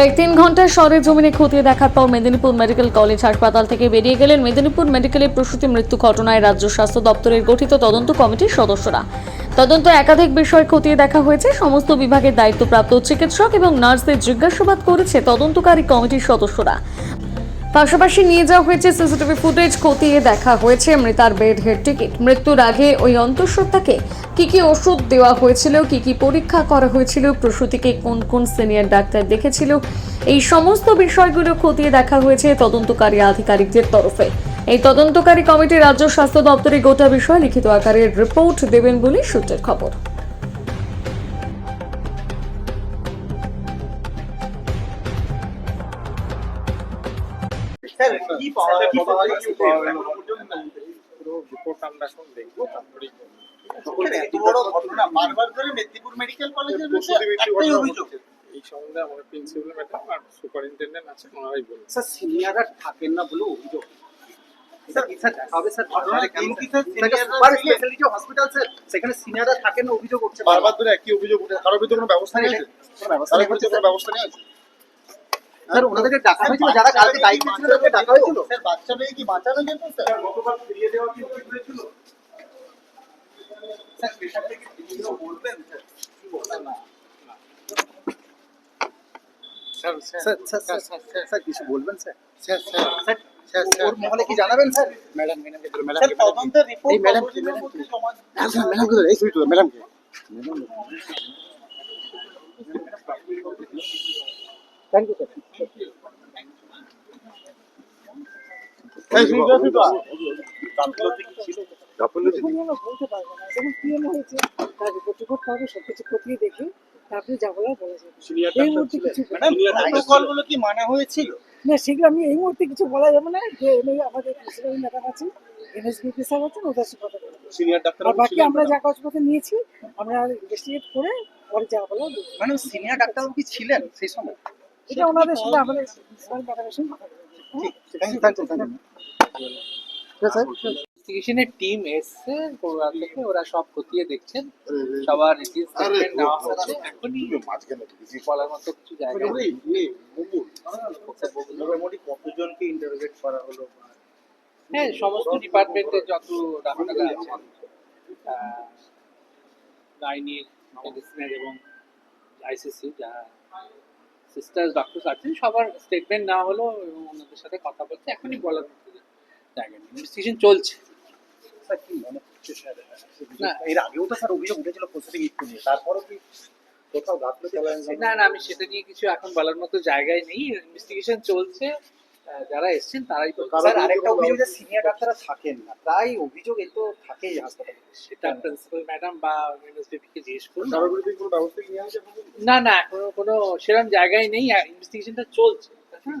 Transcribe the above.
প্রায় তিন ঘণ্টা শহরের জমিনে খতিয়ে দেখার পর মেদিনীপুর মেডিকেল কলেজ হাসপাতাল থেকে বেরিয়ে গেলেন মেদিনীপুর মেডিকেলের প্রসূতি মৃত্যু ঘটনায় রাজ্য স্বাস্থ্য দপ্তরের গঠিত তদন্ত কমিটির সদস্যরা। তদন্ত একাধিক বিষয় খতিয়ে দেখা হয়েছে, সমস্ত বিভাগের দায়িত্বপ্রাপ্ত চিকিৎসক এবং নার্সদের জিজ্ঞাসাবাদ করেছে তদন্তকারী কমিটির সদস্যরা। পাশাপাশি নিয়ে যাওয়া হয়েছে সিসিটিভি ফুটেজ, খতিয়ে দেখা হয়েছে মৃতার বেড হেড টিকিট। মৃত্যুর আগে ওই অন্তঃসত্ত্বাকে কি কি ওষুধ দেওয়া হয়েছিল, কি কি পরীক্ষা করা হয়েছিল, প্রসূতিকে কোন কোন সিনিয়র ডাক্তার দেখেছিল, এই সমস্ত বিষয়গুলো খতিয়ে দেখা হয়েছে তদন্তকারী আধিকারিকদের তরফে। এই তদন্তকারী কমিটি রাজ্য স্বাস্থ্য দপ্তরে গোটা বিষয় লিখিত আকারে রিপোর্ট দেবেন বলে সূত্রের খবর। স্যার কি পাওয়া কি পাওয়া রিপোর্ট আমরা এখন দেখব তারপরেই এত বড় ঘটনা বারবার করে মেদিনীপুর মেডিকেল কলেজের বিরুদ্ধে একটাই অভিযোগ। এই সম্বন্ধে আমাদের প্রিন্সিপাল ম্যাডাম আর সুপারিনটেন্ডেন্ট আছে ওনারাই বলবেন স্যার সিনিয়ররা থাকেন না বলে অভিযোগ। স্যার স্যার হবে স্যার? ঘটনা দিন কি স্যার? সুপার senior রা ছিলেন? স্পেশালিটি হসপিটাল স্যার সেখানে সিনিয়ররা থাকেন না অভিযোগ উঠছে। বারবার ধরে একই অভিযোগ উঠে কারোর বিরুদ্ধে কোনো ব্যবস্থা নিয়েছে কোনো ব্যবস্থা নেই। বিরুদ্ধে কোনো ব্যবস্থা নিয়েছে স্যার ওনাদেরকে ডাকা হয়েছিল যারা কালকে দায়িত্বে ছিল তাদেরকে ডাকা হয়েছিল স্যার বাচ্চা মেয়ে কি বাঁচানো যেত স্যার গতকাল ফিরিয়ে দেওয়া কি উচিত হয়েছিল স্যার পেশা থেকে কিছু বলবেন স্যার কি বলবেন না sir sir sir sir sir sir কিছু বলবেন sir sir sir sir sir sir ওর মহলে কি জানাবেন স্যার ম্যাডাম ম্যাডাম কে ম্যাডাম স্যার তদন্তের রিপোর্ট এই ম্যাডাম কতদিনের ম্যাডাম মধ্যে জমা ম্যাডাম কে এই সুইট ম্যাডাম কে থ্যাংক ইউ না। বলা এই মুহূর্তে কিছু মানা সেগুলো আমি এই মুহূর্তে বলা যাবে না। যে আমাদের ম্যাডাম স্যার আছেন ওদের সাথে কথা বলব। সিনিয়র ডাক্তার আর বাকি আমরা যা কাগজপত্র নিয়েছি আমরা ইনভেস্টিগেট করে পরে যা বলব। মানে সিনিয়র ডাক্তারবাবু কি ছিলেন সেই সময়? এটা ওনাদের সাথে আমাদের কথা হ্যাঁ? Thank you thank you thank you sir ইনভেস্টিগেশনের team এসছে কলকাতা থেকে ওরা সব খতিয়ে দেখছেন। সবার রিটিন নেওয়া হচ্ছে। এখনই বলার মতো কিছু জায়গা নেই। মোটামুটি কতজনকে ইন্টারোগেট করা হলো হ্যাঁ সমস্ত ডিপার্টমেন্টের যত ডাক্তাররা আছেন মেডিসিনের এবং আইসিসি যারা সিস্টার্স ডক্টরস আছেন সবার স্টেটমেন্ট না হলো এবং ওনাদের সাথে কথা বলছে এখনই বলার জায়গা নেই ইনভেস্টিগেশন চলছে। মানে না। এর আগেও তো স্যার অভিযোগ উঠেছিল প্রসেসিং একটু নিয়ে। তারপরও কি কোথাও গাফলতি না না আমি সেটা নিয়ে কিছু এখন বলার মতো জায়গায় নেই। ইনভেস্টিগেশন চলছে। যারা এসছেন তারাই তো স্যার আরেকটা অভিযোগ যে সিনিয়র ডাক্তাররা থাকেন না। প্রায় অভিযোগ এই তো থাকেই হাসপাতালে। সেটা প্রিন্সিপাল ম্যাডাম বা এমএসবিপি কে জিজ্ঞেস করুন। বিরুদ্ধে কোনো ব্যবস্থা কি নেওয়া হয়েছে না না এখনও কোনো সেরকম জায়গায় নেই। ইনভেস্টিগেশনটা চলছে। হ্যাঁ